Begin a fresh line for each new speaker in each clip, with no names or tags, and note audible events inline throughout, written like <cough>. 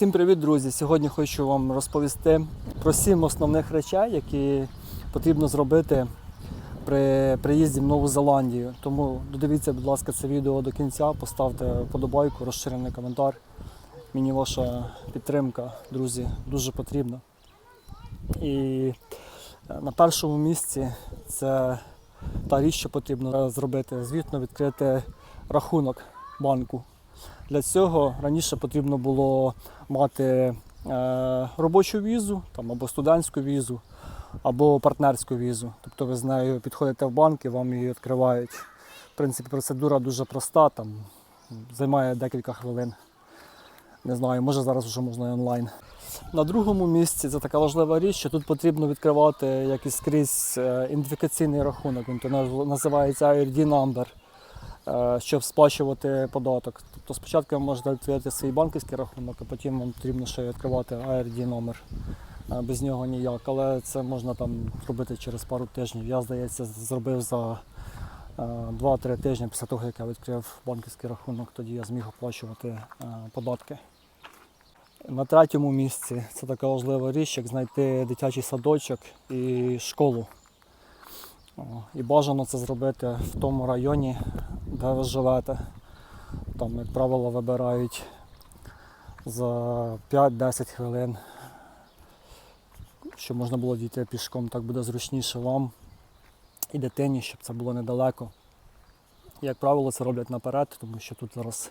Всім привіт, друзі! Сьогодні хочу вам розповісти про сім основних речей, які потрібно зробити при приїзді в Нову Зеландію. Тому додивіться, будь ласка, це відео до кінця, поставте вподобайку, розширений коментар. Мені ваша підтримка, друзі, дуже потрібна. І на першому місці це та річ, що потрібно зробити, звітно відкрити рахунок банку. Для цього раніше потрібно було мати е, робочу візу там, або студентську візу, або партнерську візу. Тобто ви з нею підходите в банк і вам її відкривають. В принципі, процедура дуже проста, там, займає декілька хвилин. Не знаю, може зараз вже можна і онлайн. На другому місці це така важлива річ, що тут потрібно відкривати як і скрізь е, ідентифікаційний рахунок. Він то називається IRD number, щоб сплачувати податок. Тобто спочатку ви можете відкрити свій банківський рахунок, а потім вам потрібно ще відкривати IRD номер. Е, Без нього ніяк, але це можна там зробити через пару тижнів. Я, здається, зробив за е, 2-3 тижні після того, як я відкрив банківський рахунок, тоді я зміг оплачувати е, податки. На третьому місці це така важлива річ, як знайти дитячий садочок і школу. І бажано це зробити в тому районі, де ви живете. Там, як правило, вибирають за 5-10 хвилин, щоб можна було дійти пішком, так буде зручніше вам і дитині, щоб це було недалеко. Як правило, це роблять наперед, тому що тут зараз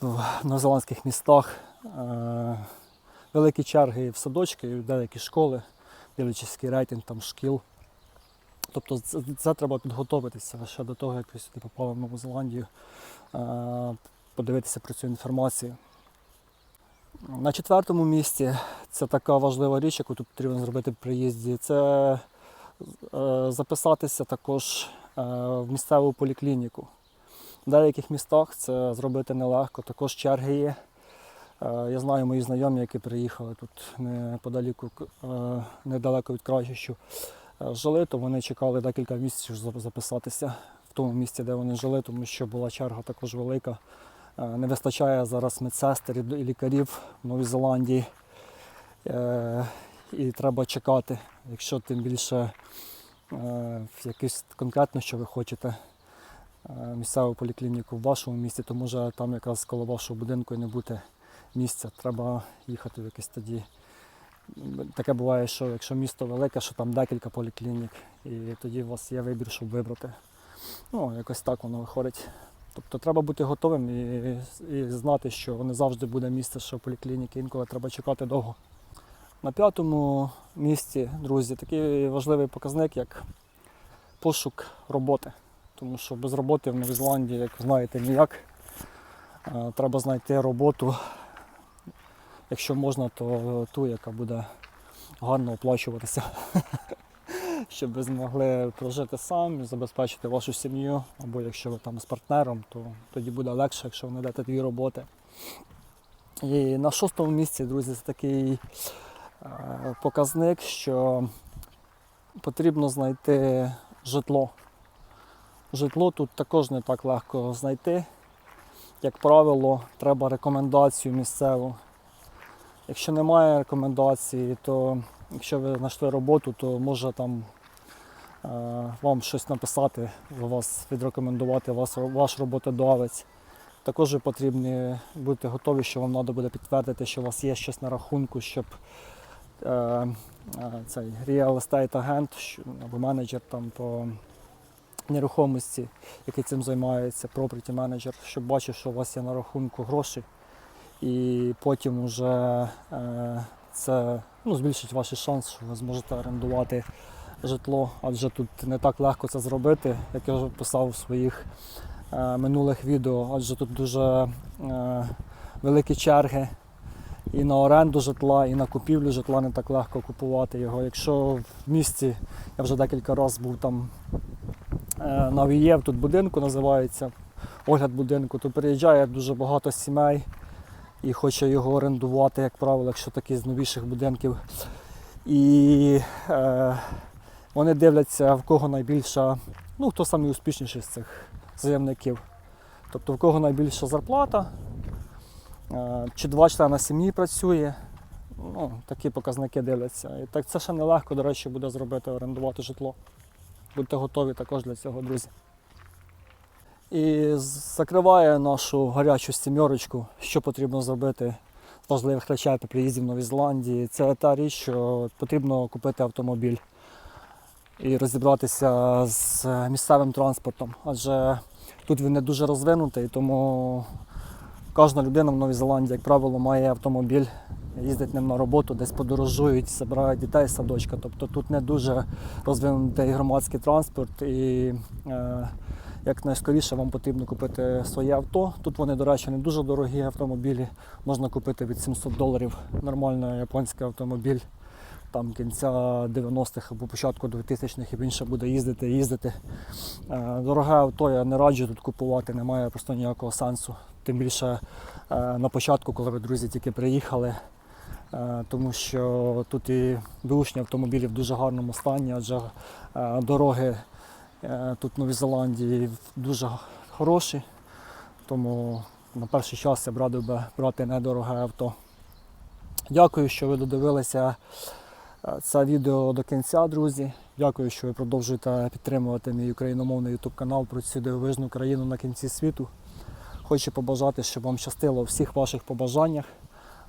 в новозеландських містах е, великі черги в садочки, і в деякі школи, дивлячись рейтинг там шкіл. Тобто це, треба підготуватися ще до того, як ви сюди попали в Нову Зеландію, е, подивитися про цю інформацію. На четвертому місці це така важлива річ, яку тут потрібно зробити при приїзді. Це е, записатися також е, в місцеву поліклініку. В деяких містах це зробити нелегко, також черги є. Я знаю мої знайомі, які приїхали тут неподаліку, е, недалеко від Кращищу, е, жили, то вони чекали декілька місяців, щоб записатися в тому місці, де вони жили, тому що була черга також велика. Е, Не вистачає зараз медсестер і лікарів в Новій Зеландії. Е, І треба чекати, якщо тим більше е, якесь конкретно, що ви хочете місцеву поліклініку в вашому місті, то може там якраз коло вашого будинку і не бути місця. Треба їхати в якесь тоді. Таке буває, що якщо місто велике, що там декілька поліклінік, і тоді у вас є вибір, щоб вибрати. Ну, якось так воно виходить. Тобто треба бути готовим і, і знати, що не завжди буде місце, що поліклініки, інколи треба чекати довго. На п'ятому місці, друзі, такий важливий показник, як пошук роботи. Тому що без роботи в Новій Зеландії, як ви знаєте, ніяк. Е, Треба знайти роботу, якщо можна, то ту, яка буде гарно оплачуватися. <laughs> Щоб ви змогли прожити самі, забезпечити вашу сім'ю, або якщо ви там з партнером, то тоді буде легше, якщо ви знайдете дві роботи. І на шостому місці, друзі, це такий е, показник, що потрібно знайти житло. Житло тут також не так легко знайти. Як правило, треба рекомендацію місцеву. Якщо немає рекомендації, то якщо ви знайшли роботу, то може там е, вам щось написати, вас відрекомендувати вас, ваш роботодавець. Також ви потрібні бути готові, що вам треба буде підтвердити, що у вас є щось на рахунку, щоб е, е, цей real estate агент або менеджер там по нерухомості, який цим займається, property менеджер, щоб бачив, що у вас є на рахунку гроші, і потім вже е, це ну, збільшить ваш шанс, що ви зможете орендувати житло, адже тут не так легко це зробити, як я вже писав у своїх е, минулих відео, адже тут дуже е, великі черги і на оренду житла, і на купівлю житла не так легко купувати його. Якщо в місті, я вже декілька разів був там на Вієв, тут будинку називається, огляд будинку, то приїжджає дуже багато сімей і хоче його орендувати, як правило, якщо такий з новіших будинків. І е, вони дивляться, в кого найбільша, ну хто самий успішніший з цих заявників. Тобто в кого найбільша зарплата, Е, Чи два члена сім'ї працює. Ну, такі показники дивляться. І так це ще нелегко, до речі, буде зробити, орендувати житло. Будьте готові також для цього, друзі. І закриває нашу гарячу сімерочку, що потрібно зробити з важливих речей при приїзді в Новій Зеландії. Це та річ, що потрібно купити автомобіль і розібратися з місцевим транспортом. Адже тут він не дуже розвинутий, тому кожна людина в Новій Зеландії, як правило, має автомобіль, їздить ним на роботу, десь подорожують, забирають дітей з садочка. Тобто тут не дуже розвинутий громадський транспорт і е, як найскоріше вам потрібно купити своє авто. Тут вони, до речі, не дуже дорогі автомобілі. Можна купити від 700 доларів нормальний японський автомобіль. Там кінця 90-х або початку 2000-х і він ще буде їздити, їздити. Е, Дороге авто я не раджу тут купувати, немає просто ніякого сенсу. Тим більше е, на початку, коли ви друзі тільки приїхали, е, тому що тут і бушні автомобілі в дуже гарному стані, адже дороги тут в Новій Зеландії дуже хороші. Тому на перший час я б радив би брати недороге авто. Дякую, що ви додивилися е, це відео до кінця, друзі. Дякую, що ви продовжуєте підтримувати мій україномовний YouTube канал про цю дивовижну країну на кінці світу. Хочу побажати, щоб вам щастило у всіх ваших побажаннях.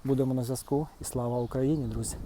Будемо на зв'язку і слава Україні, друзі!